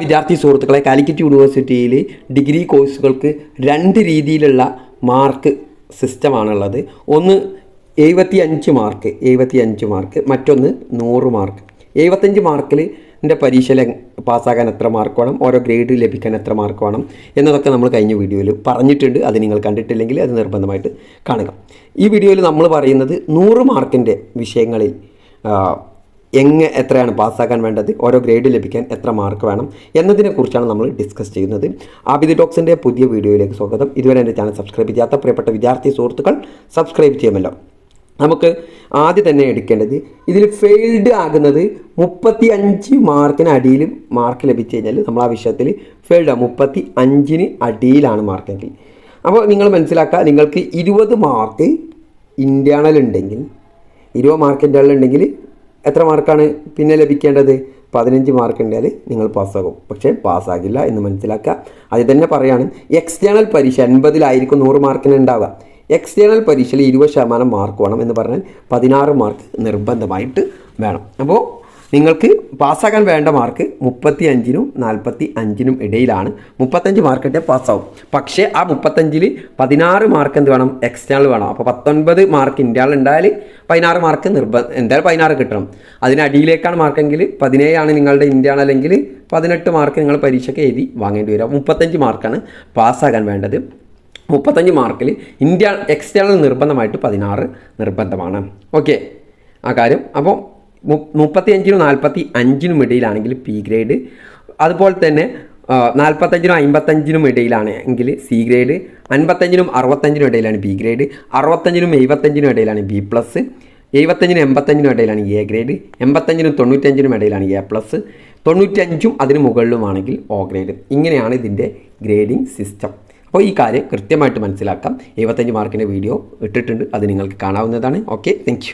വിദ്യാർത്ഥി സുഹൃത്തുക്കളെ കാലിക്കറ്റ് യൂണിവേഴ്സിറ്റിയിൽ ഡിഗ്രി കോഴ്സുകൾക്ക് രണ്ട് രീതിയിലുള്ള മാർക്ക് സിസ്റ്റമാണുള്ളത് ഒന്ന് എഴുപത്തി അഞ്ച് മാർക്ക് എഴുപത്തി അഞ്ച് മാർക്ക് മറ്റൊന്ന് നൂറ് മാർക്ക് എഴുപത്തഞ്ച് മാർക്കിൽ എന്റെ പരീക്ഷയിൽ പാസ്സാകാൻ എത്ര മാർക്ക് വേണം ഓരോ ഗ്രേഡ് ലഭിക്കാൻ എത്ര മാർക്ക് വേണം എന്നതൊക്കെ നമ്മൾ കഴിഞ്ഞ വീഡിയോയിൽ പറഞ്ഞിട്ടുണ്ട്. അത് നിങ്ങൾ കണ്ടിട്ടില്ലെങ്കിൽ അത് നിർബന്ധമായിട്ട് കാണുക. ഈ വീഡിയോയിൽ നമ്മൾ പറയുന്നത് നൂറ് മാർക്കിന്റെ വിഷയങ്ങളിൽ ആ, എങ്ങനെ എത്രയാണ് പാസ്സാക്കാൻ വേണ്ടത്? ഓരോ ഗ്രേഡ് ലഭിക്കാൻ എത്ര മാർക്ക് വേണം? എന്നതിനെക്കുറിച്ചാണ് നമ്മൾ ഡിസ്കസ് ചെയ്യുന്നത്. ആബിദി ടോക്സിന്റെ പുതിയ വീഡിയോയിലേക്ക് സ്വാഗതം. ഇതുവരെ എന്റെ ചാനൽ സബ്സ്ക്രൈബ് ചെയ്യാത്ത പ്രിയപ്പെട്ട വിദ്യാർത്ഥി സുഹൃത്തുക്കൾ സബ്സ്ക്രൈബ് ചെയ്യുമല്ലോ. നമുക്ക് ആദ്യം തന്നെ എടുക്കേണ്ടത് ഇതിൽ ഫെയിൽഡ് ആകുന്നത് മുപ്പത്തി അഞ്ച് മാർക്കിന് അടിയിൽ മാർക്ക് ലഭിച്ചു കഴിഞ്ഞാൽ നമ്മൾ ആ വിഷയത്തിൽ ഫെയിൽഡ് ആകും മുപ്പത്തി അഞ്ചിന് അടിയിലാണ് മാർക്കെങ്കിൽ. അപ്പോൾ നിങ്ങൾ മനസ്സിലാക്കുക നിങ്ങൾക്ക് ഇരുപത് മാർക്ക് ഇന്റേണൽ ഉണ്ടെങ്കിൽ ഇരുപത് മാർക്ക് ഇന്റേണൽ ഉണ്ടെങ്കിൽ എത്ര മാർക്കാണ് പിന്നെ ലഭിക്കേണ്ടത്? പതിനഞ്ച് മാർക്ക് ഉണ്ടെങ്കിൽ നിങ്ങൾ പാസ്സാകും. പക്ഷേ പാസ്സാകില്ല എന്ന് മനസ്സിലാക്കുക. അത് തന്നെ പറയുകയാണ് എക്സ്റ്റേണൽ പരീക്ഷ എൺപതിലായിരിക്കും നൂറ് മാർക്കിന് ഉണ്ടാവുക. എക്സ്റ്റേണൽ പരീക്ഷയിൽ ഇരുപത് ശതമാനം മാർക്ക് വേണം എന്ന് പറഞ്ഞാൽ പതിനാറ് മാർക്ക് നിർബന്ധമായിട്ട് വേണം. അപ്പോൾ നിങ്ങൾക്ക് പാസ്സാകാൻ വേണ്ട മാർക്ക് മുപ്പത്തി അഞ്ചിനും നാൽപ്പത്തി അഞ്ചിനും ഇടയിലാണ്. മുപ്പത്തഞ്ച് മാർക്ക് കിട്ടിയാൽ പാസ്സാവും. പക്ഷേ ആ മുപ്പത്തഞ്ചിൽ പതിനാറ് മാർക്ക് എന്ത് വേണം? എക്സ്റ്റേണൽ വേണം. അപ്പോൾ പത്തൊൻപത് മാർക്ക് ഇന്ത്യയിൽ ഉണ്ടായാൽ പതിനാറ് മാർക്ക് നിർബന്ധം എന്തായാലും പതിനാറ് കിട്ടണം. അതിനടിയിലേക്കാണ് മാർക്കെങ്കിൽ പതിനേഴാണ് നിങ്ങളുടെ ഇന്ത്യ അല്ലെങ്കിൽ പതിനെട്ട് മാർക്ക് നിങ്ങൾ പരീക്ഷയ്ക്ക് എഴുതി വാങ്ങേണ്ടി വരിക മുപ്പത്തഞ്ച് മാർക്കാണ് പാസ്സാകാൻ വേണ്ടത്. മുപ്പത്തഞ്ച് മാർക്കിൽ ഇന്ത്യ എക്സ്റ്റേണൽ നിർബന്ധമായിട്ട് പതിനാറ് നിർബന്ധമാണ്. ഓക്കെ. ആ കാര്യം. അപ്പോൾ മുപ്പത്തി അഞ്ചിനും നാൽപ്പത്തി അഞ്ചിനും ഇടയിലാണെങ്കിൽ പി ഗ്രേഡ് അതുപോലെ തന്നെ നാൽപ്പത്തഞ്ചിനും അമ്പത്തഞ്ചിനും ഇടയിലാണ് എങ്കിൽ സി ഗ്രേഡ് അൻപത്തഞ്ചിനും അറുപത്തഞ്ചിനും ഇടയിലാണ് ബി ഗ്രേഡ് അറുപത്തഞ്ചിനും എഴുപത്തഞ്ചിനും ഇടയിലാണ് ബി പ്ലസ് എഴുപത്തഞ്ചിനും എൺപത്തഞ്ചിനും ഇടയിലാണ് എ ഗ്രേഡ് എൺപത്തഞ്ചിനും തൊണ്ണൂറ്റഞ്ചിനും ഇടയിലാണ് എ പ്ലസ് തൊണ്ണൂറ്റഞ്ചും അതിന് മുകളിലുമാണെങ്കിൽ ഒ ഗ്രേഡ് ഇങ്ങനെയാണ് ഇതിന്റെ ഗ്രേഡിംഗ് സിസ്റ്റം അപ്പോൾ ഈ കാര്യം കൃത്യമായിട്ട് മനസ്സിലാക്കാം. എഴുപത്തഞ്ച് മാർക്കിന്റെ വീഡിയോ ഇട്ടിട്ടുണ്ട്. അത് നിങ്ങൾക്ക് കാണാവുന്നതാണ്. Okay thank